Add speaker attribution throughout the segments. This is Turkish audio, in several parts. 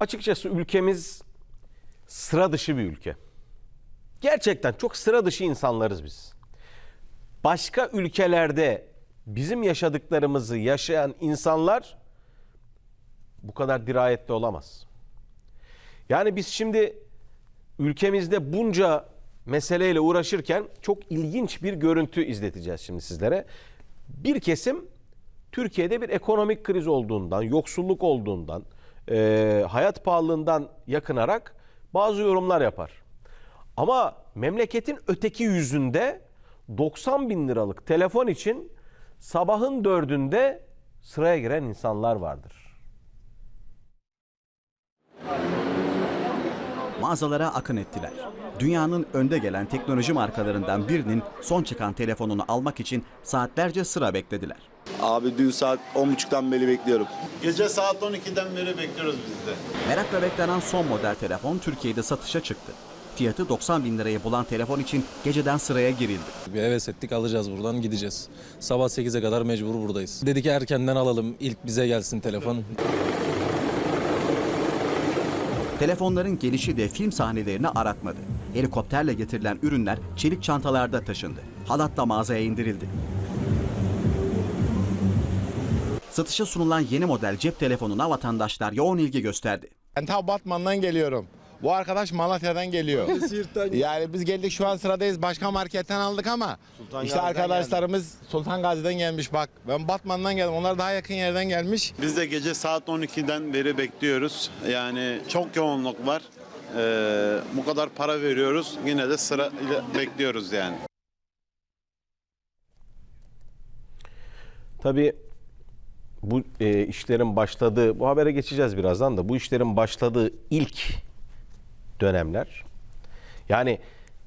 Speaker 1: Açıkçası ülkemiz sıra dışı bir ülke. Gerçekten çok sıra dışı insanlarız biz. Başka ülkelerde bizim yaşadıklarımızı yaşayan insanlar bu kadar dirayetli olamaz. Yani biz şimdi ülkemizde bunca meseleyle uğraşırken çok ilginç bir görüntü izleteceğiz şimdi sizlere. Bir kesim Türkiye'de bir ekonomik kriz olduğundan, yoksulluk olduğundan, e, hayat pahalılığından yakınarak bazı yorumlar yapar. Ama memleketin öteki yüzünde 90 bin liralık telefon için sabahın dördünde sıraya giren insanlar vardır.
Speaker 2: mağazalara akın ettiler. Dünyanın önde gelen teknoloji markalarından birinin son çıkan telefonunu almak için saatlerce sıra beklediler.
Speaker 3: Abi dün saat 10.30'dan beri bekliyorum. Gece saat 12'den beri bekliyoruz biz de.
Speaker 2: Merakla beklenen son model telefon Türkiye'de satışa çıktı. Fiyatı 90 bin lirayı bulan telefon için geceden sıraya girildi.
Speaker 4: Bir heves ettik alacağız buradan gideceğiz. Sabah 8'e kadar mecbur buradayız. Dedik erkenden alalım ilk bize gelsin telefon.
Speaker 2: Telefonların gelişi de film sahnelerini aratmadı. Helikopterle getirilen ürünler çelik çantalarda taşındı. Halatla mağazaya indirildi. Satışa sunulan yeni model cep telefonuna vatandaşlar yoğun ilgi gösterdi.
Speaker 5: Ben ta Batman'dan geliyorum. Bu arkadaş Malatya'dan geliyor. yani biz geldik şu an sıradayız. Başka marketten aldık ama işte arkadaşlarımız Sultan Gazi'den gelmiş bak. Ben Batman'dan geldim. Onlar daha yakın yerden gelmiş.
Speaker 3: Biz de gece saat 12'den beri bekliyoruz. Yani çok yoğunluk var. Ee, bu kadar para veriyoruz. Yine de sıra bekliyoruz yani.
Speaker 1: Tabii bu e, işlerin başladığı, bu habere geçeceğiz birazdan da bu işlerin başladığı ilk dönemler yani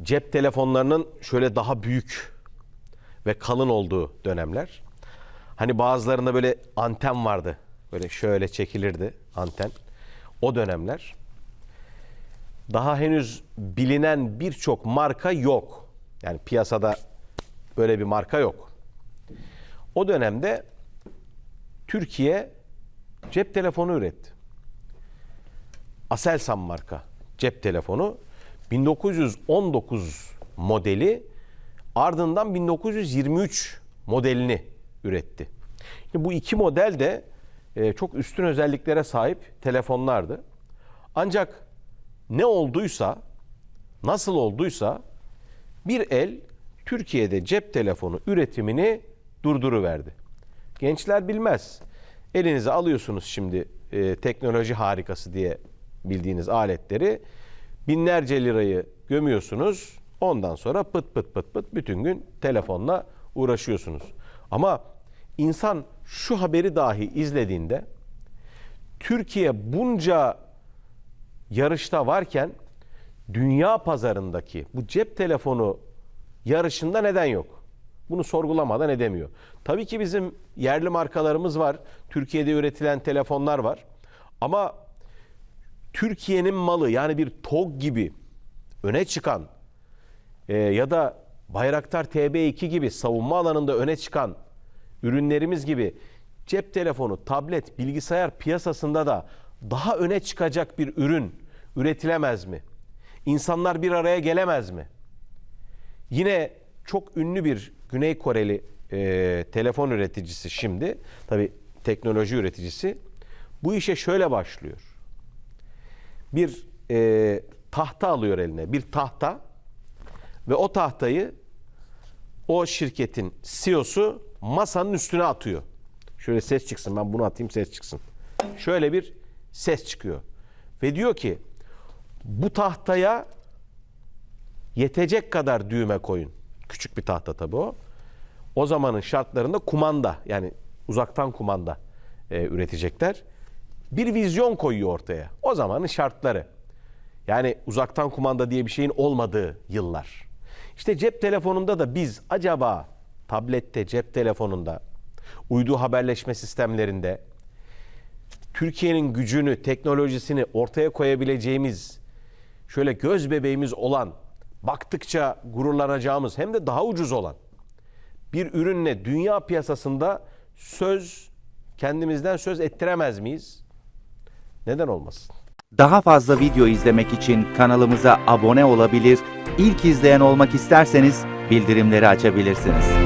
Speaker 1: cep telefonlarının şöyle daha büyük ve kalın olduğu dönemler. Hani bazılarında böyle anten vardı. Böyle şöyle çekilirdi anten. O dönemler. Daha henüz bilinen birçok marka yok. Yani piyasada böyle bir marka yok. O dönemde Türkiye cep telefonu üretti. Aselsan marka cep telefonu 1919 modeli ardından 1923 modelini üretti. Şimdi bu iki model de e, çok üstün özelliklere sahip telefonlardı. Ancak ne olduysa, nasıl olduysa bir el Türkiye'de cep telefonu üretimini durduruverdi. Gençler bilmez. Elinize alıyorsunuz şimdi e, teknoloji harikası diye bildiğiniz aletleri. Binlerce lirayı gömüyorsunuz. Ondan sonra pıt pıt pıt pıt bütün gün telefonla uğraşıyorsunuz. Ama insan şu haberi dahi izlediğinde Türkiye bunca yarışta varken dünya pazarındaki bu cep telefonu yarışında neden yok? Bunu sorgulamadan edemiyor. Tabii ki bizim yerli markalarımız var. Türkiye'de üretilen telefonlar var. Ama Türkiye'nin malı yani bir TOG gibi öne çıkan e, ya da Bayraktar TB2 gibi savunma alanında öne çıkan ürünlerimiz gibi cep telefonu, tablet, bilgisayar piyasasında da daha öne çıkacak bir ürün üretilemez mi? İnsanlar bir araya gelemez mi? Yine çok ünlü bir Güney Koreli e, telefon üreticisi şimdi, tabi teknoloji üreticisi bu işe şöyle başlıyor. Bir e, tahta alıyor eline, bir tahta ve o tahtayı o şirketin CEO'su masanın üstüne atıyor. Şöyle ses çıksın, ben bunu atayım ses çıksın. Şöyle bir ses çıkıyor. Ve diyor ki bu tahtaya yetecek kadar düğme koyun. Küçük bir tahta tabii o. O zamanın şartlarında kumanda yani uzaktan kumanda e, üretecekler. Bir vizyon koyuyor ortaya. O zamanın şartları. Yani uzaktan kumanda diye bir şeyin olmadığı yıllar. İşte cep telefonunda da biz acaba tablette, cep telefonunda, uydu haberleşme sistemlerinde Türkiye'nin gücünü, teknolojisini ortaya koyabileceğimiz şöyle göz bebeğimiz olan, baktıkça gururlanacağımız hem de daha ucuz olan bir ürünle dünya piyasasında söz kendimizden söz ettiremez miyiz? Neden olmasın?
Speaker 6: Daha fazla video izlemek için kanalımıza abone olabilir, ilk izleyen olmak isterseniz bildirimleri açabilirsiniz.